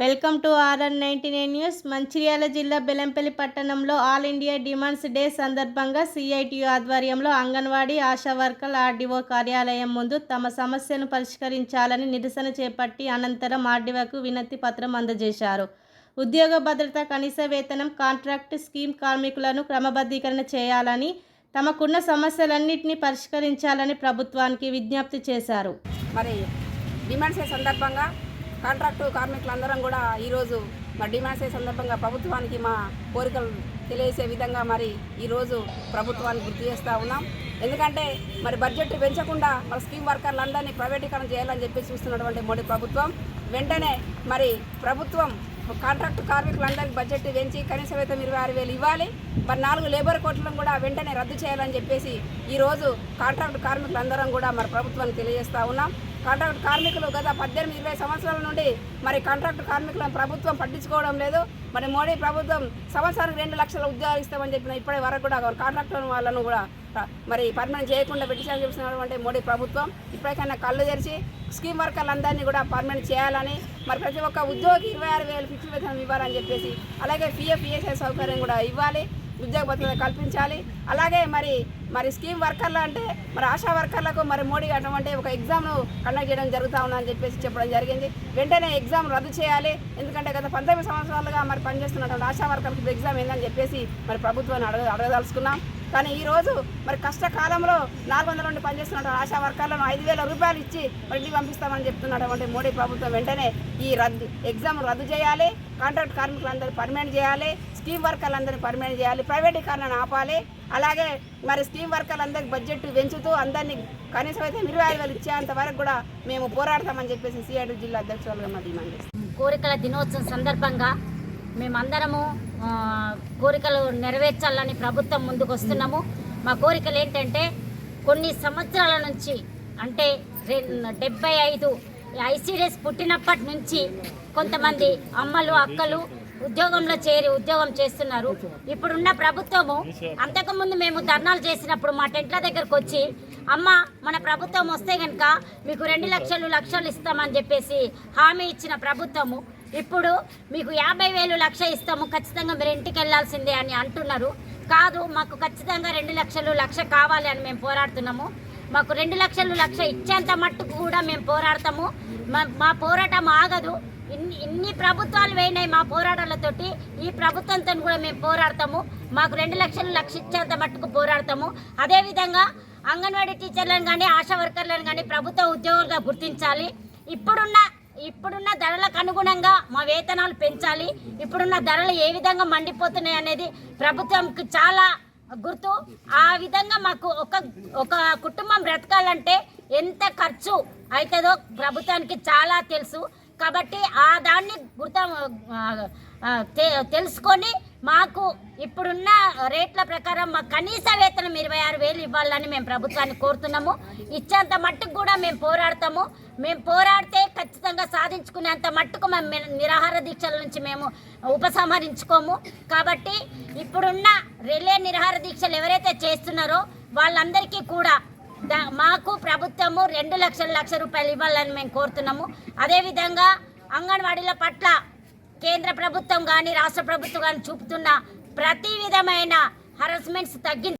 Welcome to RN ninety nine news. Mancherial జిల్లా బెలంపల్లి పట్టణంలో all India demands day సందర్భంగా CITU ఆధ్వర్యంలో అంగన్వాడీ ఆశా వర్కర్ ఆర్డీఓ కార్యాలయం ముందు తమ సమస్యను పరిష్కరించాలని నిరసన చేపట్టి అనంతరం ఆర్డీఓకు వినతి పత్రం అందజేశారు. ఉద్యోగ భద్రత కనీస వేతనం కాంట్రాక్ట్ స్కీమ్ కార్మికులను క్రమబద్ధీకరణ చేయాలని తమకున్న సమస్యలన్నింటినీ పరిష్కరించాలని ప్రభుత్వానికి విజ్ఞప్తి చేశారు. మరి డిమాండ్స్ సందర్భంగా కాంట్రాక్టు కార్మికులందరం కూడా ఈరోజు మరి డిమాండ్సే సందర్భంగా ప్రభుత్వానికి మా కోరికలు తెలియసే విధంగా మరి ఈరోజు ప్రభుత్వాన్ని గుర్తు చేస్తూ ఉన్నాం. ఎందుకంటే మరి బడ్జెట్ పెంచకుండా మరి స్కీమ్ వర్కర్లందరినీ ప్రైవేటీకరణ చేయాలని చెప్పి చూస్తున్నటువంటి మోడీ ప్రభుత్వం వెంటనే మరి ప్రభుత్వం కాంట్రాక్ట్ కార్మికులందరికీ బడ్జెట్ పెంచి కనీస వేతం ఇరవై ఆరు వేలు ఇవ్వాలి. మరి నాలుగు లేబర్ కోట్లను కూడా వెంటనే రద్దు చేయాలని చెప్పేసి ఈరోజు కాంట్రాక్ట్ కార్మికులందరం కూడా మరి ప్రభుత్వానికి తెలియజేస్తూ ఉన్నాం. కాంట్రాక్ట్ కార్మికులు గత పద్దెనిమిది ఇరవై సంవత్సరాల నుండి మరి కాంట్రాక్ట్ కార్మికులను ప్రభుత్వం పట్టించుకోవడం లేదు. మరి మోడీ ప్రభుత్వం సంవత్సరానికి రెండు లక్షల ఉద్యోగాలు ఇస్తామని చెప్పిన ఇప్పటి వరకు కూడా కాంట్రాక్టర్ వాళ్ళను కూడా మరి పర్మనెంట్ చేయకుండా పెట్టించాలని చెప్పినటువంటి మోడీ ప్రభుత్వం ఇప్పటికైనా కళ్ళు తెరిచి స్కీమ్ వర్కర్లందరినీ కూడా పర్మనెంట్ చేయాలని మరి ప్రతి ఒక్క ఉద్యోగి ఇరవై ఆరు వేలు ఫిక్స్ వేతనం ఇవ్వాలని చెప్పేసి అలాగే పిఎఫ్ ఈఎస్ఐ సౌకర్యం కూడా ఇవ్వాలి ఉద్యోగ భద్రత కల్పించాలి. అలాగే మరి మరి స్కీమ్ వర్కర్లు అంటే మరి ఆశా వర్కర్లకు మరి మోడీ అటువంటి ఒక ఎగ్జామ్ను కండక్ట్ చేయడం జరుగుతూ ఉందని చెప్పేసి చెప్పడం జరిగింది. వెంటనే ఎగ్జామ్ రద్దు చేయాలి. ఎందుకంటే గత పంతొమ్మిది సంవత్సరాలుగా మరి పనిచేస్తున్నటువంటి ఆశా వర్కర్లకు ఎగ్జామ్ ఏందని చెప్పేసి మరి ప్రభుత్వాన్ని అడగ అడగదలుచుకున్నాం. కానీ ఈరోజు మరి కష్టకాలంలో నాలుగు వందల నుండి పనిచేస్తున్నటువంటి ఆశా వర్కర్లను ఐదు వేల రూపాయలు ఇచ్చి మళ్ళీ పంపిస్తామని చెప్తున్నటువంటి మోడీ ప్రభుత్వం వెంటనే ఈ రద్దు ఎగ్జామ్ రద్దు చేయాలి. కాంట్రాక్ట్ కార్మికులందరూ పర్మనెంట్ చేయాలి. స్కీమ్ వర్కర్లందరినీ పర్మనెంట్ చేయాలి. ప్రైవేటీకరణను ఆపాలి. అలాగే మరి స్కీమ్ వర్కర్లందరికీ బడ్జెట్ పెంచుతూ అందరినీ కనీసం అయితే ఇరవై ఐదు వేలు ఇచ్చేంత వరకు కూడా మేము పోరాడతామని చెప్పేసి సిఐటి జిల్లా అధ్యక్షులుగా మా డిమాండ్ కోరికల దినోత్సవం సందర్భంగా మేమందరము కోరికలు నెరవేర్చాలని ప్రభుత్వం ముందుకు వస్తున్నాము. మా కోరికలు ఏంటంటే కొన్ని సంవత్సరాల నుంచి అంటే రె- డెబ్బై ఐదు ఐసీడీఎస్ పుట్టినప్పటి నుంచి కొంతమంది అమ్మలు అక్కలు ఉద్యోగంలో చేరి ఉద్యోగం చేస్తున్నారు. ఇప్పుడున్న ప్రభుత్వము అంతకుముందు మేము ధర్నాలు చేసినప్పుడు మా టెంట్ల దగ్గరకు వచ్చి అమ్మ మన ప్రభుత్వం వస్తే కనుక మీకు రెండు లక్షలు లక్షలు ఇస్తామని చెప్పేసి హామీ ఇచ్చిన ప్రభుత్వము ఇప్పుడు మీకు యాభై వేలు లక్ష ఇస్తాము ఖచ్చితంగా మీరు ఇంటికి వెళ్ళాల్సిందే అని అంటున్నారు. కాదు మాకు ఖచ్చితంగా రెండు లక్షలు లక్ష కావాలి అని మేము పోరాడుతున్నాము. మాకు రెండు లక్షలు లక్ష ఇచ్చేంత మట్టుకు కూడా మేము పోరాడతాము. మా మా పోరాటం ఆగదు. ఇన్ని ఇన్ని ప్రభుత్వాలు వేయినాయి మా పోరాటాలతోటి. ఈ ప్రభుత్వంతో కూడా మేము పోరాడతాము. మాకు రెండు లక్షలు లక్ష ఇచ్చేంత మట్టుకు పోరాడతాము. అదేవిధంగా అంగన్వాడీ టీచర్లను కానీ ఆశా వర్కర్లను కానీ ప్రభుత్వ ఉద్యోగులుగా గుర్తించాలి. ఇప్పుడున్న ఇప్పుడున్న ధరలకు అనుగుణంగా మా వేతనాలు పెంచాలి. ఇప్పుడున్న ధరలు ఏ విధంగా మండిపోతున్నాయి అనేది ప్రభుత్వంకి చాలా గుర్తు. ఆ విధంగా మాకు ఒక ఒక కుటుంబం బ్రతకాలంటే ఎంత ఖర్చు అవుతుందో ప్రభుత్వానికి చాలా తెలుసు. కాబట్టి ఆ దాన్ని గుర్త తెలుసుకొని మాకు ఇప్పుడున్న రేట్ల ప్రకారం మాకు కనీస వేతనం ఇరవై ఆరు వేలు ఇవ్వాలని మేము ప్రభుత్వాన్ని కోరుతున్నాము. ఇచ్చేంత మట్టుకు కూడా మేము పోరాడతాము. మేము పోరాడితే ఖచ్చితంగా సాధించుకునేంత మట్టుకు మేము నిరాహార దీక్షల నుంచి మేము ఉపసంహరించుకోము. కాబట్టి ఇప్పుడున్న రిలే నిరాహార దీక్షలు ఎవరైతే చేస్తున్నారో వాళ్ళందరికీ కూడా మాకు ప్రభుత్వము రెండు లక్షల లక్ష రూపాయలు ఇవ్వాలని మేము కోరుతున్నాము. అదేవిధంగా అంగన్వాడీల పట్ల కేంద్ర ప్రభుత్వం కానీ రాష్ట్ర ప్రభుత్వం కానీ చూపుతున్న ప్రతి విధమైన హరాస్మెంట్స్ తగ్గి